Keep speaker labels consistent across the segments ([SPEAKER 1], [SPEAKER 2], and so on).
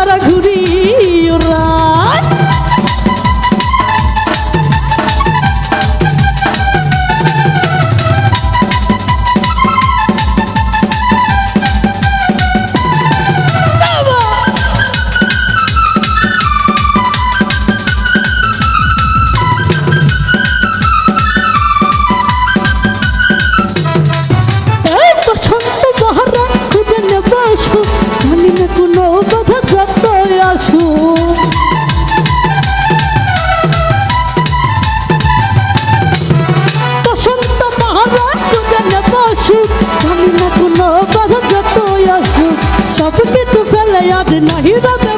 [SPEAKER 1] তারা ঘুরি আসুক আমি না কোনো কথা যতই আসুক সব কিছু ফেলে আজ নাহি রবে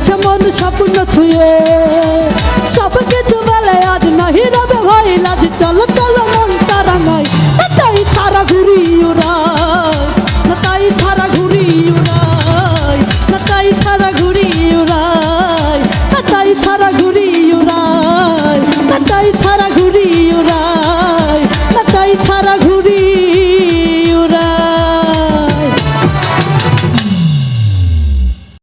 [SPEAKER 1] গেছে মন স্বপ্ন ছুঁয়ে। সব কিছু বলে আজ নাহি রব